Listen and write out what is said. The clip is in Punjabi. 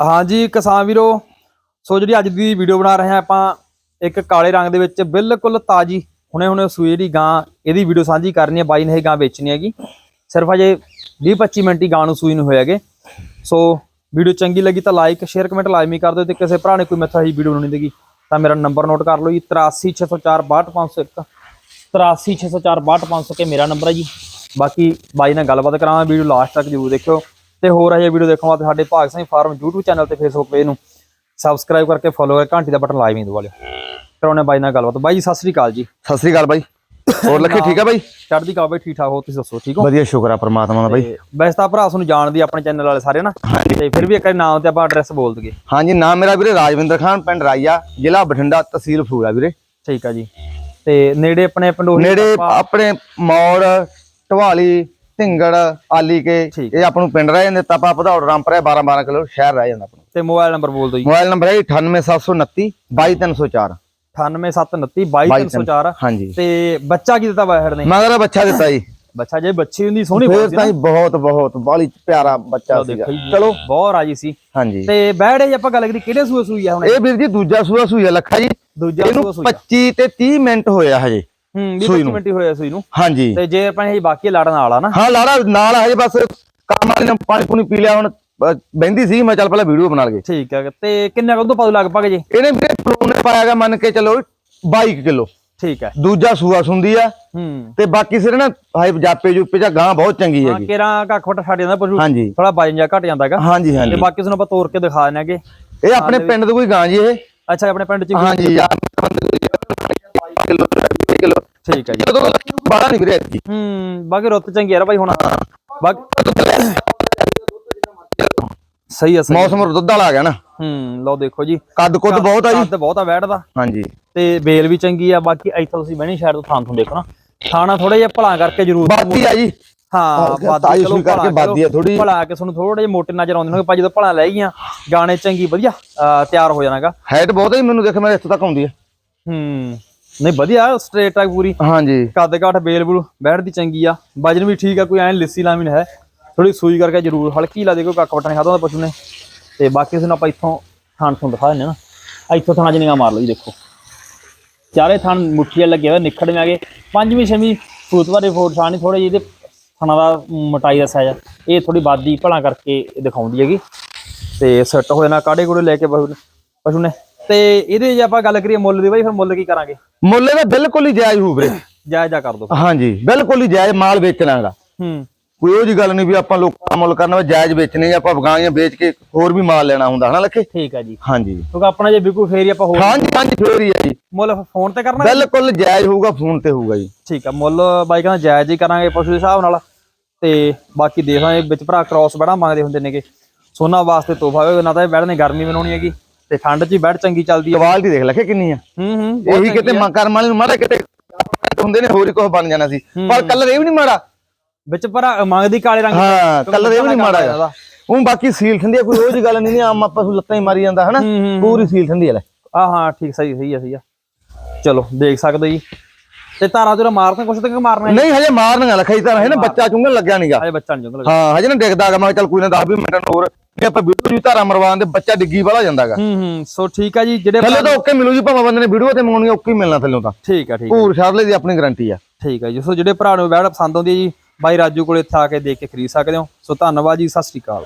ਹਾਂਜੀ ਕਿਸਾਨ ਵੀਰੋ, ਸੋ ਜਿਹੜੀ ਅੱਜ ਦੀ ਵੀਡੀਓ ਬਣਾ ਰਹੇ ਹਾਂ ਆਪਾਂ, ਇੱਕ ਕਾਲੇ ਰੰਗ ਦੇ ਵਿੱਚ ਬਿਲਕੁਲ ਤਾਜੀ ਹੁਣੇ ਹੁਣੇ ਸੂਈ ਜਿਹੜੀ ਗਾਂ, ਇਹਦੀ ਵੀਡੀਓ ਸਾਂਝੀ ਕਰਨੀ ਹੈ, ਬਾਈ ਨੇ ਇਹ ਗਾਂ ਵੇਚਣੀ ਹੈਗੀ। ਸਿਰਫ ਅਜੇ 20 25 ਮਿੰਟ ਹੀ ਗਾਂ ਨੂੰ ਸੂਈ ਨੂੰ ਹੋਏਗੇ ਸੋ ਵੀਡੀਓ ਚੰਗੀ ਲੱਗੀ ਤਾਂ ਲਾਈਕ ਸ਼ੇਅਰ ਕਮੈਂਟ ਲਾਜ਼ਮੀ ਕਰ ਦਿਓ ਤੇ ਕਿਸੇ ਭਰਾ ਨੇ ਕੋਈ ਮੈਥਾ ਹੀ ਵੀਡੀਓ ਬਣਾਉਣੀ ਦੇਗੀ ਤਾਂ ਮੇਰਾ ਨੰਬਰ ਨੋਟ ਕਰ ਲਓ ਜੀ 8360462501 8360462501 ਕੇ ਮੇਰਾ ਨੰਬਰ ਹੈ ਜੀ। ਬਾਕੀ ਬਾਈ ਨਾਲ ਗੱਲਬਾਤ ਕਰਾਂਗੇ ਵੀਡੀਓ ਲਾਸਟ ਤੱਕ ਜਰੂਰ ਦੇਖਿਓ। ਤੇ ਹੋਰ ਹਜੇ ਵੀਡੀਓ ਦੇਖਣ ਵਾਸਤੇ ਸਾਡੇ Bhag Singh farm YouTube channel ਤੇ Facebook ਪੇਜ ਨੂੰ ਸਬਸਕ੍ਰਾਈਬ ਕਰਕੇ ਫੋਲੋ ਕਰਕੇ ਘੰਟੀ ਦਾ ਬਟਨ ਲਾਜ਼ਮੀ ਦਬਾ ਲਿਓ। ਕਰਾਉਣੇ ਬਾਈ ਨਾਲ ਗੱਲਬਾਤ। ਬਾਈ ਜੀ ਸਤਿ ਸ੍ਰੀ ਅਕਾਲ ਜੀ। ਸਤਿ ਸ੍ਰੀ ਅਕਾਲ ਬਾਈ। ਹੋਰ ਲੱਖੇ ਠੀਕ ਆ ਬਾਈ? ਚੜ੍ਹਦੀ ਕਲਾ ਬਾਈ ਠੀਕ ਠਾਕ ਹੋ ਤੁਸੀਂ ਦੱਸੋ ਠੀਕ ਹੋ? ਵਧੀਆ ਸ਼ੁਕਰ ਆ ਪ੍ਰਮਾਤਮਾ ਦਾ ਬਾਈ। ਵੈਸੇ ਤਾਂ ਭਰਾ ਤੁਹਾਨੂੰ ਜਾਣਦੀ ਆਪਣੇ ਚੈਨਲ ਵਾਲੇ ਸਾਰੇ ਨਾ। ਤੇ ਫਿਰ ਵੀ ਇੱਕ ਵਾਰੀ ਨਾਮ ਤੇ ਆਪਾਂ ਐਡਰੈਸ ਬੋਲ ਦਈਏ। ਹਾਂਜੀ ਨਾਮ ਮੇਰਾ ਵੀਰੇ ਰਾਜਵਿੰਦਰ ਖਾਨ ਪਿੰਡ ਰਾਈਆ ਜ਼ਿਲ੍ਹਾ ਬਠਿੰਡਾ ਤਹਿਸੀਲ ਫੂਲਾ ਵੀਰੇ। ਠੀਕ ਆ ਜੀ। ਤੇ ਨੇੜੇ ਆਪਣੇ ਪੰਡੋਰੀ ਨੇੜੇ ਆਪਣੇ ਮੌੜ ਢਵਾਲੀ ਢਿੰਗੜ ਆਲੀ ਕੇ। ਇਹ ਆਪਾਂ ਨੂੰ ਪਿੰਡ ਰਹਿ ਜਾਂਦੇ ਤਪਾ ਭਦੌੜ ਰਾਮਪੁਰ 12 12 ਕਿਲੋ ਸ਼ਹਿਰ ਰਹਿ ਜਾਂਦਾ ਆਪਣਾ ਤੇ ਮੋਬਾਈਲ ਨੰਬਰ ਬੋਲ ਦਿਓ ਜੀ। ਮੋਬਾਈਲ ਨੰਬਰ ਹੈ 98729 22304 9879922304 ਹਾਂਜੀ। ਤੇ ਬੱਚਾ ਕੀ ਦਿੱਤਾ ਬਾਹਰ ਨੇ? ਮਗਰ ਬੱਚਾ ਦਿੱਤਾ ਜੀ। ਬੱਚਾ ਜੇ ਬੱਚੀ ਹੁੰਦੀ ਸੋਹਣੀ ਬਹੁਤ ਤਾਂ ਬਹੁਤ ਬਹੁਤ ਬਾਲੀ ਪਿਆਰਾ ਬੱਚਾ ਸੀਗਾ। ਚਲੋ। ਬਹੁਤ ਰਾਜੀ ਸੀ। ਹਾਂਜੀ। ਤੇ ਬੈੜੇ ਜੇ ਆਪਾਂ ਗੱਲ ਕਰੀ ਕਿਹੜੇ ਸੂਏ ਸੂਈ ਆ ਹੁਣ? ਇਹ? ਵੀਰ ਜੀ ਦੂਜਾ ਸੂਆ ਸੂਈ ਆ ਲੱਖਾ ਜੀ। ਦੂਜਾ ਸੂਆ ਸੂਈ ਆ। 25 ਤੇ 30 ਮਿੰਟ ਹੋਇਆ ਹਜੇ। ਹੂੰ 20 ਸੂਈ 25 ਨੂੰ। ਮਿੰਟ ਹੀ ਹੋਇਆ ਸੂਈ ਨੂੰ। ਹਾਂਜੀ। ਤੇ ਜੇ ਆਪਾਂ ਇਹ ਬਾਕੀ ਲੜਨ ਵਾਲਾ ਨਾ। ਹਾਂ ਲਾੜਾ ਨਾਲ ਹਜੇ ਬਸ ਕੰਮ ਵਾਲੇ ਨੇ ਪਾਣੀ ਪੂਣੀ ਪੀ ਲਿਆ ਹੁਣ ਬਹਿੰਦੀ ਸੀ ਮੈਂ ਚੱਲ ਪਹਿਲਾਂ ਵੀਡੀਓ ਬਣਾ ਲਈਏ। ਠੀਕ ਹੈ ਤੇ ਕਿੰਨਾ ਕੁ ਦੁੱਧ ਪਾਉ ਲਗਭਗ ਜੀ? ਇਹਨੇ ਵੀਰੇ ਪਰੋਨੇ ਪਾਇਆਗਾ ਮੰਨ ਕੇ ਚਲੋ 22 ਕਿਲੋ। ਠੀਕ ਹੈ ਦੂਜਾ ਸੂਆ ਸੁੰਦੀ ਆ ਹੂੰ। ਤੇ ਬਾਕੀ ਸਿਰ ਨਾ ਹਾਈ ਜਾਪੇ ਜੁਪੇ ਜਾਂ ਗਾਂ ਬਹੁਤ ਚੰਗੀ ਹਾਂ ਹੈਗੀ। ਕਿਰਾਂ ਕੱਖ ਫਟ ਛੱਡ ਜਾਂਦਾ ਪਸ਼ੂ। ਹਾਂਜੀ। ਥੋੜਾ ਵਜਨ ਜਾ ਘਟ ਜਾਂਦਾ ਹੈਗਾ ਹਾਂਜੀ ਤੇ ਹਾਂਜੀ ਬਾਕੀ ਤੁਹਾਨੂੰ ਆਪਾਂ ਤੋੜ ਕੇ ਦਿਖਾ ਦਿੰਾਂਗੇ ਇਹ ਆਪਣੇ ਪਿੰਡ ਦੀ ਕੋਈ ਗਾਂ ਜੀ ਇਹ। ਅੱਛਾ ਆਪਣੇ ਪਿੰਡ ਚ ਵੀ- ਹਾਂਜੀ ਯਾਰ ਠੀਕ ਹੈ ਜੀ। ਜਦੋਂ ਬਾਹਰ ਨਹੀਂ ਵੀਰੇ ਐਤਕੀ। ਹੂੰ ਬਾਕੀ ਰੁੱਤ ਚੰਗੀ ਯਾਰ ਬਾਈ ਹੁਣ। ਬਾਕੀ ਸਹੀ ਆ ਸਹੀ ਆ। ਮੌਸਮ ਦੁੱਧ ਵਾਲਾ ਆ ਗਿਆ ਨਾ। ਹੂੰ ਲਓ ਦੇਖੋ ਜੀ। ਕੱਦ ਕੁੱਦ ਬਹੁਤ ਆ ਜੀ। ਕੱਦ ਬਹੁਤ ਆ ਬੈਠਦਾ। ਹਾਂਜੀ। ਤੇ ਬੇਲ ਵੀ ਚੰਗੀ ਆ ਬਾਕੀ ਇੱਥੋਂ ਤੁਸੀਂ ਬਹਿਣੀ ਸ਼ਾਇਦ ਤੋਂ ਥਾਂ ਤੋਂ ਦੇਖੋ ਨਾ। ਥਾਣਾ ਥੋੜਾ ਜਿਹਾ ਭਲਾ ਕਰਕੇ ਜ਼ਰੂਰ ਬਾਦੀ ਆ ਜੀ। ਹਾਂ ਹਾਂ, ਤਾਈ ਸੂਈ ਕਰਕੇ ਵੱਧਦੀ ਆ ਥੋੜ੍ਹੀ। ਭਲਾ ਕੇ ਤੁਹਾਨੂੰ ਥੋੜੇ ਜਿਹੇ ਮੋਟੇ ਨਜ਼ਰ ਆਉਂਦੇ ਨੇ ਭਾਜੀ ਜਦੋਂ ਭਲਾ ਲੈ ਗਈਆਂ ਗਾਣੇ ਚੰਗੀ ਵਧੀਆ ਅਹ ਤਿਆਰ ਹੋ ਜਾਣਾਗਾ। ਹਾਈਟ ਬਹੁਤ ਜੀ, ਮੈਨੂੰ ਦੇਖ ਮੈਂ ਇੱਥੋਂ ਤੱਕ ਆਉਂਦੀ ਹੈ ਹੂੰ। ਨਹੀਂ ਵਧੀਆ ਸਟ੍ਰੇਟ ਟਰੈਕ ਪੂਰੀ। ਹਾਂਜੀ। ਕੱਦ ਕਾਠ ਬੇਲ ਬੁਲ ਬੈਠ ਦੀ ਚੰਗੀ ਆ। ਵਜਨ ਵੀ ਠੀਕ ਆ ਕੋਈ ਐਂ ਲਿੱਸੀ ਲਾਮੀ ਨਹੀਂ ਹੈ। ਥੋੜੀ ਸੂਈ ਕਰਕੇ ਜ਼ਰੂਰ ਹਲਕੀ ਲਾ ਦੇ ਕੋਈ ਕੱਕ ਵਟਣ ਖਾਦਾ ਪਸ਼ੂ ਨੇ ਤੇ ਬਾਕੀ ਉਸ ਨੂੰ ਆਪਾਂ ਇੱਥੋਂ ਥਾਣ ਤੋਂ ਦਿਖਾ ਦਿੰਦੇ ਨਾ। ਇੱਥੋਂ ਥਾਣਾ ਜਿਹੀਆਂ ਮਾਰ ਲਓ ਜੀ ਦੇਖੋ। ਚਾਰੇ ਥਾਣ ਮੁੱਠੀਆਂ ਲੱਗੇ ਹੋਏ ਨਿਖੜਵੇਂ ਆਗੇ ਪੰਜਵੀਂ ਛੇਵੀਂ ਫੂਤ ਵਾਲੇ ਫੋਰ ਛਾਣੀ ਥੋੜੇ ਜਿਹੇ ਇਹਦੇ ਥਾਣਾ ਦਾ ਮਟਾਈ ਦਾ ਸਾਈਜ਼ ਇਹ ਥੋੜੀ ਬਾਦੀ ਭਲਾ ਕਰਕੇ ਦਿਖਾਉਂਦੀ ਹੈਗੀ। ਤੇ ਸੈੱਟ ਹੋ ਜਾਣਾ ਕਾੜੇ ਕੋੜੇ ਲੈ ਕੇ ਪਸ਼ੂ ਨੇ। ਤੇ ਇਹਦੇ ਜੇ ਆਪਾਂ ਗੱਲ ਕਰੀਏ ਮੁੱਲ ਦੀ ਬਾਈ ਫਿਰ ਮੁੱਲ ਕੀ ਕਰਾਂਗੇ? ਮੁੱਲ ਇਹਦਾ ਬਿਲਕੁਲ ਹੀ ਜਾਇਜ਼ ਹੋਊ ਵੀਰੇ। ਜਾਇਜ਼ ਕਰ ਦੋ। ਹਾਂਜੀ ਬਿਲਕੁਲ ਹੀ ਜਾਇਜ਼ ਮਾਲ ਵੇਚਣਾਗਾ ਹੂੰ। ਕੋਈ ਉਹ ਜੀ ਗੱਲ ਨਹੀਂ ਵੀ ਆਪਾਂ ਲੋਕਾਂ ਦਾ ਮੁੱਲ ਕਰਨਾ ਵਾ ਜਾਇਜ਼ ਵੇਚਣੇ ਆ, ਆਪਾਂ ਵਗਾਈਆਂ ਵੇਚ ਕੇ ਹੋਰ ਵੀ ਮਾਲ ਲੈਣਾ ਹੁੰਦਾ ਹਨਾ ਲੱਖੇ? ਠੀਕ ਹੈ ਜੀ। ਹਾਂਜੀ। ਕਿਉਂਕਿ ਆਪਣਾ ਜੇ ਵਿਕੂ ਫੇਰ ਹੀ ਆਪਾਂ ਹੋਰ ਹਾਂਜੀ ਹਾਂਜੀ ਫੇਰ ਹੀ ਆ ਜੀ। ਮੁੱਲ ਫੋਨ ਤੇ ਕਰਨਾ? ਬਿਲਕੁਲ ਜਾਇਜ਼ ਹੋਊਗਾ ਫੋਨ ਤੇ ਹੋਊਗਾ ਜੀ। ਠੀਕ ਆ ਮੁੱਲ ਬਾਈ ਕਹਿੰਦਾ ਜਾਇਜ਼ ਹੀ ਕਰਾਂਗੇ ਪਸ਼ੂ ਦੇ ਹਿਸਾਬ ਨਾਲ। ਤੇ ਬਾਕੀ ਦੇਖਾਂਗੇ ਵਿੱਚ ਭਰਾ ਕ੍ਰਾਸ ਬੜਾ ਮੰਗਦੇ ਹੁੰਦੇ ਨੇਗੇ। ਸੋਨਾ ਵਾਸਤੇ ਤੋਹਫਾ ਹੋਵੇ ਨਾ ਤਾਂ ਇਹ ਨੇ ਗਰਮੀ ਬਣਾਉਣੀ ਹੈਗੀ। ਤੇ ਠੰਡ 'ਚ ਬੈੜ ਚੰਗੀ ਚੱਲਦੀ ਹੈ ਕੁਆਲਿਟੀ ਦੇਖ ਲੱਖੇ ਕਿੰਨੀ ਆ। ਹੂੰ ਹੂੰ ਇਹੀ ਕਿਤੇ। ਮ- ਕਰਮ ਵਾਲੇ ਨੂੰ ਮਾੜਾ ਕਿਤੇ ਹੁੰਦੇ ਨੇ ਹੋਰ ਕੁਝ ਬਣ ਜਾਣਾ ਸੀ। ਪਰ ਕਲਰ ਇਹ ਵੀ ਨਹੀਂ ਮਾੜਾ। ਵਿੱਚ ਭਰਾ ਮੰਗਦੀ ਕਾਲੇ ਰੰਗ ਹਾਂ ਕਲਰ ਇਹ ਵੀ ਨਹੀਂ ਮਾੜਾ ਉਹ ਬਾਕੀ ਸੀਲ ਠੰਡੀ ਕੋਈ ਉਹ ਜੀ ਗੱਲ ਨਹੀਂ ਆਮ ਆਪਾਂ ਲੱਤਾਂ ਹੀ ਮਾਰੀ ਜਾਂਦਾ ਹਨਾ? ਪੂਰੀ ਸੀਲ ਠੰਡੀ ਆ ਲੈ। ਆ ਹਾਂ ਠੀਕ ਸਹੀ ਸਹੀ ਆ ਸਹੀ ਆ। ਚਲੋ ਦੇਖ ਸਕਦੇ ਜੀ। ਤੇ ਤਾਰਾ ਤੁਰਾ ਮਾਰਦੇ ਕੁਛ ਤੱਕ ਮਾਰਨਾ ਨਹੀਂ ਹਜੇ ਮਾਰਨਗਾ ਲਖਾਈ ਤਾਂ ਹੈ ਨਾ ਬੱਚਾ ਚੁੰਗਣ ਲੱਗਿਆ ਨਹੀਂਗਾ ਅਜੇ ਬੱਚਾ ਨਹੀਂ ਜੰਗਲ ਹਾਂ ਹਜੇ ਨਾ ਡਿੱਗਦਾਗਾ ਮੈਂ ਕਿਹਾ ਚੱਲ ਕੋਈ ਨਾ 10 20 ਮਿੰਟ ਹੋਰ ਇਹ ਆਪਾਂ ਵੀਡੀਓ ਜੀ ਧਾਰਾ ਮਰਵਾਉਣ ਦੇ ਬੱਚਾ ਡਿੱਗੀ ਵਾਲਾ ਜਾਂਦਾਗਾ। ਹੂੰ ਹੂੰ ਸੋ ਠੀਕ ਆ ਜੀ ਜਿਹੜੇ ਥੱਲੇ ਤਾਂ ਓਕੇ ਮਿਲੂ ਜੀ ਭਾਵੇਂ ਬੰਦੇ ਨੇ ਵੀਡੀਓ ਤੇ ਮੰਗਾਉਣੀ ਓਕੇ ਮਿਲਣਾ ਥੱਲੋਂ ਤਾਂ। ਠੀਕ ਆ ਠੀਕ ਆ। ਪੂਰ ਸ਼ਾਰਲੇ ਦੀ ਆਪਣੀ ਗਾਰੰਟੀ ਆ। ਠੀਕ ਹੈ ਜੀ ਸੋ ਜਿਹੜੇ ਭਰਾ ਨੂੰ ਬੈੜ ਪਸੰਦ ਆਉਂਦੀ ਹੈ ਜੀ ਬਾਈ ਰਾਜੂ ਕੋਲੇ ਇੱਥੇ ਆ ਕੇ ਦੇਖ ਕੇ ਖਰੀਦ ਸਕਦੇ ਹੋ। ਸੋ ਧੰਨਵਾਦ ਜੀ ਸਤਿ ਸ਼੍ਰੀ ਅਕਾਲ।